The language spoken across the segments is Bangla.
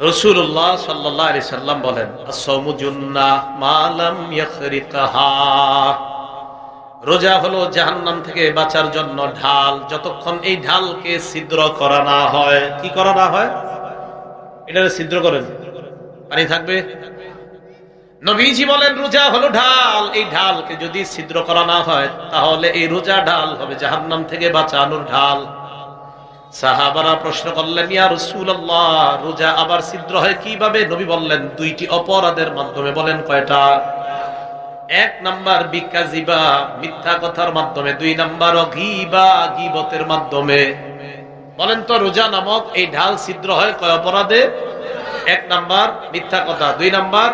রসুল্লাহ সাল্লাহ আলি সাল্লাম বলেন রোজা হলো জাহান্নাম থেকে বাঁচার জন্য ঢাল। যতক্ষণ এই ঢালকে ছিদ্র করা না হয়, কি করা না হয়? এটা ছিদ্র করেন। পানি থাকবে? নবীজি বলেন, রোজা হলো ঢাল। এই ঢালকে যদি ছিদ্র করা না হয়, তাহলে এই রোজা ঢাল হবে জাহান্নাম থেকে বাঁচানোর ঢাল। সাহাবারা প্রশ্ন করলেন, ইয়া রাসূলুল্লাহ, রোজা আবার ছিদ্র হয় কীভাবে? নবী বললেন, দুইটি অপরাধের মাধ্যমে। বলেন কয়টা? এক নাম্বার বিকাজিবা মিথ্যা কথার মাধ্যমে। দুই নাম্বার অঘিবা, গিবতের মাধ্যমে। বলেন তো, রোজা নামক এই ঢাল ছিদ্র হয় কয় অপরাধে? এক নাম্বার মিথ্যা কথা। দুই নাম্বার,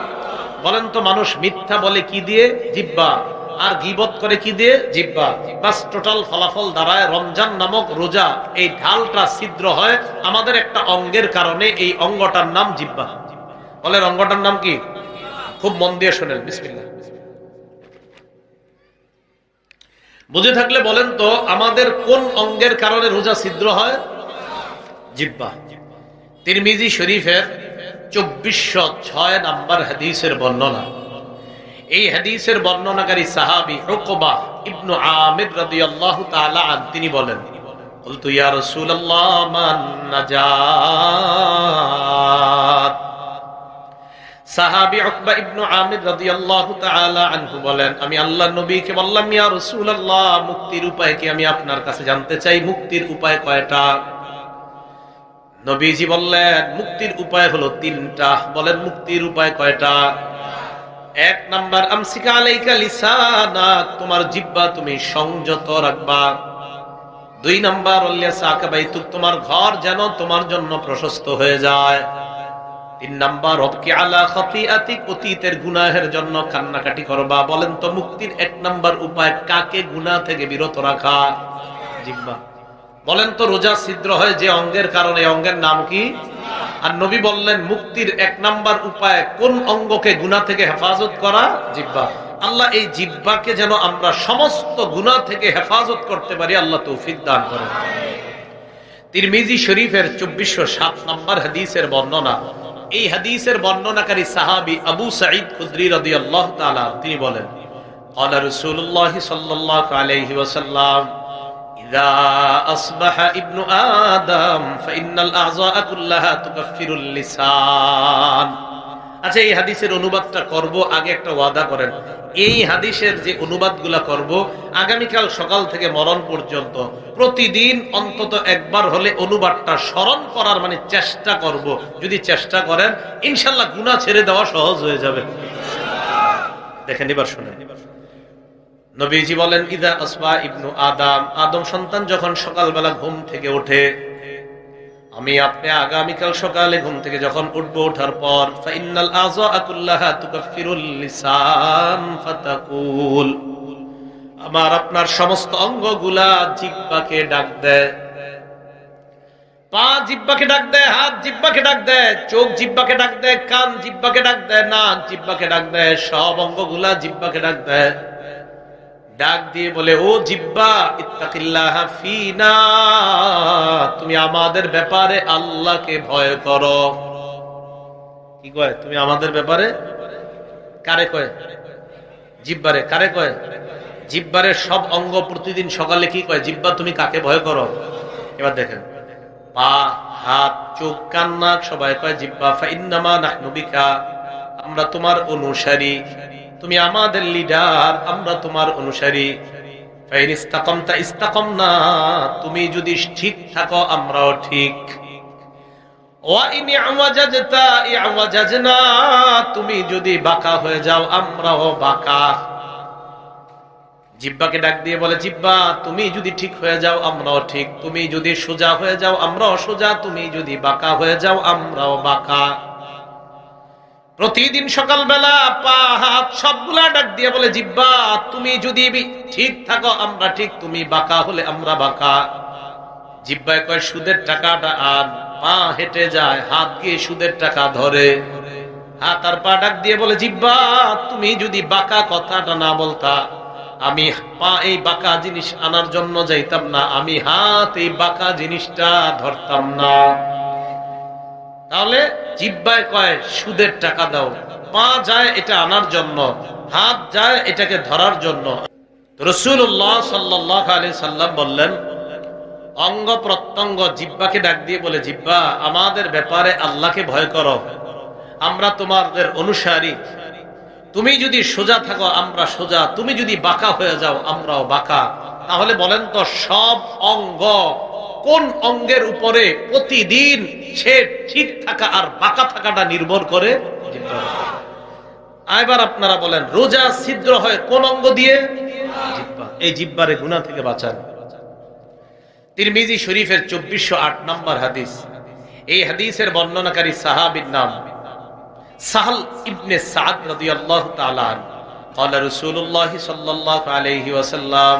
বলেন তো, মানুষ মিথ্যা বলে কি দিয়ে? জিব্বা। আর গিবত করে কি দিয়ে? জিব্বা। বাস টোটাল ফলাফল দাঁড়ায় রমজান নামক রোজা। এই ঢালটা ছিদ্র হয় আমাদের একটা অঙ্গের কারণে, এই অঙ্গটার নাম জিব্বা। বলেন, অঙ্গটার নাম কি? খুব মন দিয়ে শোনেন, বিসমিল্লাহ। বুঝে থাকলে বলেন তো, আমাদের কোন অঙ্গের কারণে রোজা ছিদ্র হয়? জিব্বা। তিরমিজি শরীফের চব্বিশশো ছয় নাম্বার হাদিসের বর্ণনা। এই হাদিসের বর্ণনাকারী সাহাবি উকবা ইবনু আমির রাদিয়াল্লাহু তাআলা তিনি বলেন বলতো ইয়া রাসূলুল্লাহ, মান নাজাত? সাহাবি উকবা ইবনু আমির রাদিয়াল্লাহু তাআলা আনহু বলেন, আমি আল্লাহর নবীকে বললাম, ইয়া রাসূলুল্লাহ, মুক্তির উপায় কি আমি আপনার কাছে জানতে চাই? মুক্তির উপায় কয়টা? নবীজি বললেন, মুক্তির উপায় হলো তিনটা। বলেন, মুক্তির উপায় কয়টা? এক নাম্বার, আমসিকা আলাইকা লিসানা, তোমার জিব্বা তুমি সংযত রাখবা। দুই নাম্বার তোমার ঘর যেন তোমার জন্য প্রশস্ত হয়ে যায়। তিন নাম্বার, রবকে আলা খতিয়াতিক, অতীতের গুনাহের জন্য কান্নাকাটি করবা। বলেন তো, মুক্তির এক নাম্বার উপায় কাকে গুনাহ থেকে বিরত রাখা? জিব্বা। বলেন তো, রোজা ছিদ্র হয় যে অঙ্গের কারণে, অঙ্গের নাম কি? আর নবী বললেন, মুক্তির এক নাম্বার উপায় কোন অঙ্গকে গুণা থেকে হেফাজত করা? জিব্বা আল্লাহ এই জিব্বাকে যেন আমরা সমস্ত গুণা থেকে হেফাজত করতে পারি, আল্লাহ তৌফিক দান করেন। তিরমিজি শরীফের চব্বিশশো সাত নম্বর হাদিসের বর্ণনা। এই হাদিসের বর্ণনাকারী সাহাবি আবু সাঈদ খুদ্রি রদি আল্লাহ তালা তিনি বলেন আল্লাহ রসুল্লাহ সাল্লাহ আলহি ওসাল্লাম إذا أصبح ابن آدم فإن الأعضاء كلها تكفر اللسان আচ্ছা এই হাদিসের অনুবাদটা করব আগে একটা ওয়াদা করেন এই হাদিসের যে অনুবাদগুলা করব আগামীকাল সকাল থেকে মরণ পর্যন্ত প্রতিদিন অন্তত একবার হলে অনুবাদটা স্মরণ করার মানে চেষ্টা করব যদি চেষ্টা করেন ইনশাল্লাহ গুনাহ ছেড়ে দেওয়া সহজ হয়ে যাবে দেখেন এবার শুনেন নবীজি বলেন, ইদা আসবা ইবনু আদম। আদম সন্তান যখন সকালবেলা ঘুম থেকে ওঠে, আমি আপনি আগামীকাল সকালে ঘুম থেকে যখন উঠবো ওঠার পর আমার আপনার সমস্ত অঙ্গগুলা জিহ্বাকে ডাক দেয়। পা জিব্বাকে ডাক দেয়, হাত জিব্বাকে ডাক দেয়, চোখ জিব্বাকে ডাক দেয়, কান জিব্বাকে ডাক দেয়, নাক জিব্বাকে ডাক দেয়, সব অঙ্গগুলা জিব্বাকে ডাক দেয়। ডাক দিয়ে বলে, ও জিব্বা, ইত্তাকিল্লাহ ফিনা, তুমি আমাদের ব্যাপারে আল্লাহকে ভয় করো। কি কয়? তুমি আমাদের ব্যাপারে? কারে কয়? জিব্বারে, কারে কয়? জিব্বারে সব অঙ্গ প্রতিদিন সকালে কি কয়? জিব্বা, তুমি কাকে ভয় করো? এবার দেখেন, পা, হাত, চোখ, কান, নাক সবাই কয়, জিব্বা, ফাইন্নামা নাহনু বিকা, আমরা তোমার অনুসারী। তুমি আমাদের লিডার আমরা তোমার অনুসারী। তুমি যদি ঠিক থাকো, আমরাও ঠিক। তুমি যদি বাঁকা হয়ে যাও, আমরাও বাঁকা। জিব্বাকে ডাক দিয়ে বলে, জিব্বা, তুমি যদি ঠিক হয়ে যাও, আমরাও ঠিক। তুমি যদি সোজা হয়ে যাও, আমরাও সোজা। তুমি যদি বাঁকা হয়ে যাও, আমরাও বাঁকা। প্রতিদিন সকালবেলা পা, হাত সবগুলা ডাক দিয়ে বলে, জিব্বা, তুমি যদি ঠিক থাকো, আমরা ঠিক, তুমি বাঁকা হলে আমরা বাঁকা। জিব্বায় কয়, সুদের টাকাটা আন। পা হেঁটে যায়, হাত গিয়ে সুদের টাকা ধরে। হাত আর পা ডাক দিয়ে বলে, জিব্বা, তুমি যদি বাঁকা কথাটা না বলতা, আমি পা এই বাঁকা জিনিস আনার জন্য যাইতাম না, আমি হাত এই বাঁকা জিনিসটা ধরতাম না। তাহলে জিব্বায় কয়, সুদের টাকা দাও। পা যায় এটা আনার জন্য, হাত যায় এটাকে ধরার জন্য। রসুল্লাহ সাল্লাহ আলি সাল্লাম বললেন, অঙ্গ প্রত্যঙ্গ জিব্বাকে ডাক দিয়ে বলে, জিব্বা, আমাদের ব্যাপারে আল্লাহকে ভয় করো। আমরা তোমাদের অনুসারী। তুমি যদি সোজা থাকো, আমরা সোজা। তুমি যদি বাঁকা হয়ে যাও, আমরাও বাঁকা। তাহলে বলেন তো, সব অঙ্গ কোন অঙ্গের উপরে প্রতিদিন সে ঠিক থাকা আর বাঁকা থাকাটা নির্ভর করে জিহ্বার উপর। এবার আপনারা বলেন রোজা ছিদ্র হয় কোন অঙ্গ দিয়ে জিহ্বা এই জিব্বারে গুণা থেকে বাঁচান তিরমিজি শরীফের চব্বিশশো আট নম্বর হাদিস এই হাদিসের বর্ণনাকারী সাহাবির নাম সাহল ইবনে সাদ রাদিয়াল্লাহু তাআলা আনহু قال رسول الله صلى الله عليه وسلم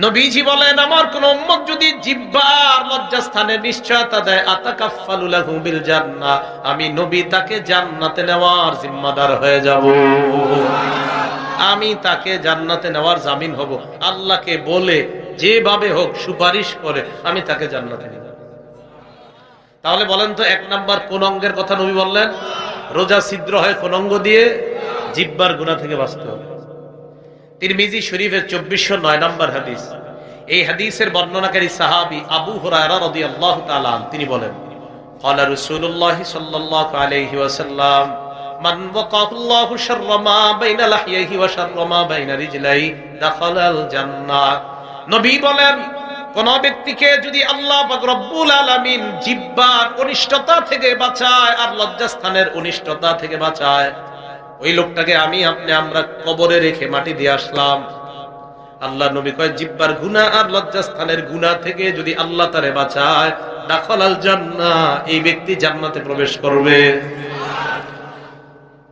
নবীজি বলেন, আমার কোন উম্মত যদি জিব্বার লজ্জাস্থানের নিশ্চয়তা দেয়, আতাকাফফালু লাহু বিল জান্নাহ, আমি নবী তাকে জান্নাতে নেওয়ার জিম্মাদার হয়ে যাব। আমি তাকে জান্নাতে নেওয়ার জামিন হব। আল্লাহকে বলে, যেভাবে হোক সুপারিশ করে আমি তাকে জান্নাতে নিব। তাহলে বলেন তো, এক নাম্বার কোন অঙ্গের কথা নবী বললেন? রোজা ছিদ্র হয় কোন অঙ্গ দিয়ে জিব্বার গুণা থেকে বাঁচতে হবে। তিরমিজি শরীফের চব্বিশশো নয় নম্বর হাদিস এই হাদিসের বর্ণনাকারী সাহাবি আবু হুরায়রা রাদিয়াল্লাহু তাআলা আনহু তিনি বলেন قال رسول الله صلى الله عليه وسلم من وقاه الله شر ما بين لحييه وشر ما بين رجليه دخل الجنة নবী বলেন কোন ব্যক্তিকে যদি আল্লাহ পাক রব্বুল আলামিন জিব্বার অনিষ্টতা থেকে বাঁচায় আর লজ্জাস্থানের অনিষ্টতা থেকে বাঁচায় ওই লোকটাকে আমি আপনি আমরা কবরে রেখে মাটি দিয়ে আসলাম। আল্লাহ নবী কয়, জিব্বার গুনাহ আর লজ্জাস্থানের গুনাহ থেকে যদি আল্লাহ তারে বাঁচায়, দাখল আল জান্নাহ, এই ব্যক্তি জান্নাতে প্রবেশ করবে।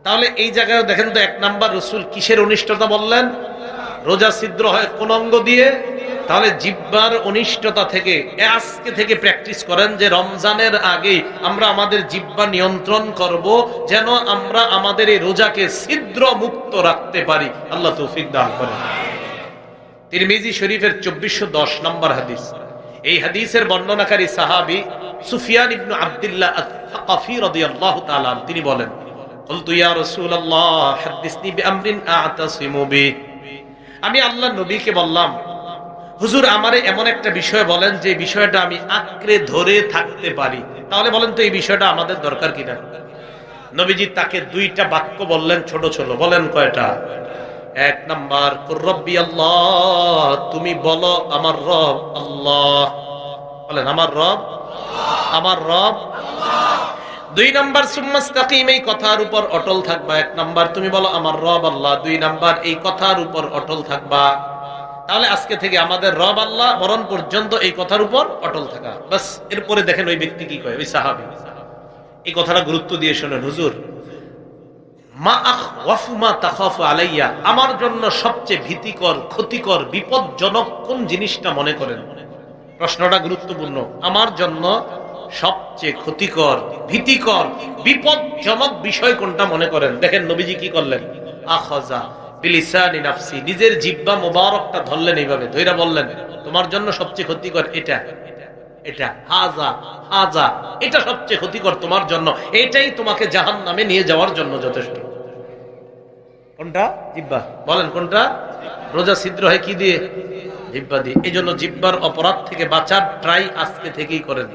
তাহলে এই জায়গায় দেখেন তো এক নাম্বার রসুল কিসের অনিষ্টতা বললেন? রোজা ছিদ্র হয় কোন অঙ্গ দিয়ে? তাহলে জিব্বার অনিষ্টতা থেকে আজকে থেকে প্র্যাকটিস করেন যে রমজানের আগে আমরা আমাদের জিব্বা নিয়ন্ত্রণ করব যেন আমরা আমাদের এই রোজাকে ছিদ্র মুক্ত রাখতে পারি আল্লাহ তৌফিক দান করেন তিরমিজি শরীফের চব্বিশশো দশ নম্বর হাদিস এই হাদিসের বর্ণনাকারী সাহাবি সুফিয়ান ইবনু আব্দুল্লাহ আত-থাকাফি রাদিয়াল্লাহু তাআলা আনহু, তিনি বলেন قلت يا رسول الله حدثني بأمر أعتصم به আমি আল্লাহ নবীকে বললাম হুজুর আমারে এমন একটা বিষয় বলেন যে বিষয়টা আমি আঁকড়ে ধরে থাকতে পারি। তাহলে বলেন তো এই বিষয়টা আমাদের দরকার কিনা? নবীজি তাকে দুইটা বাক্য বললেন ছোট ছোট। বলেন কয়টা? এক নাম্বার রব্বি আল্লাহ, তুমি বলো আমার রব আল্লাহ। বলেন, আমার রব আমার রব দুই নাম্বার সুম্মাস্তাকিম এই কথার উপর অটল থাকবা। এক নাম্বার, তুমি বলো আমার রব আল্লাহ। দুই নাম্বার, এই কথার উপর অটল থাকবা। তাহলে আজকে থেকে আমাদের রব আল্লাহ মরণ পর্যন্ত এই কথার উপর অটল থাকা। বাস, এরপরে দেখেন ওই ব্যক্তি কি কয়, ওই সাহাবি। এই কথাটা গুরুত্ব দিয়ে শোনেন, হুজুর আমার জন্য সবচেয়ে ভীতিকর, ক্ষতিকর, বিপজ্জনক কোন জিনিসটা মনে করেন? প্রশ্নটা গুরুত্বপূর্ণ। আমার জন্য সবচেয়ে ক্ষতিকর, ভীতিকর, বিপজ্জনক বিষয় কোনটা মনে করেন? দেখেন নবীজি কি করলেন? আখজা। নিজের জিব্বা মোবারকটা ধরলেন এইভাবে ধৈরা বললেন, তোমার জন্য সবচেয়ে ক্ষতিকর এটা এটা, হাজা হাজা, এটা সবচেয়ে ক্ষতিকর তোমার জন্য, এটাই তোমাকে জাহান নামে নিয়ে যাওয়ার জন্য যথেষ্ট। কোনটা? জিব্বা বলেন কোনটা? রোজা ছিদ্র হয় কি দিয়ে? জিব্বা দিয়ে। এই জন্য জিব্বার অপরাধ থেকে বাঁচার ট্রাই আজকে থেকেই করেন।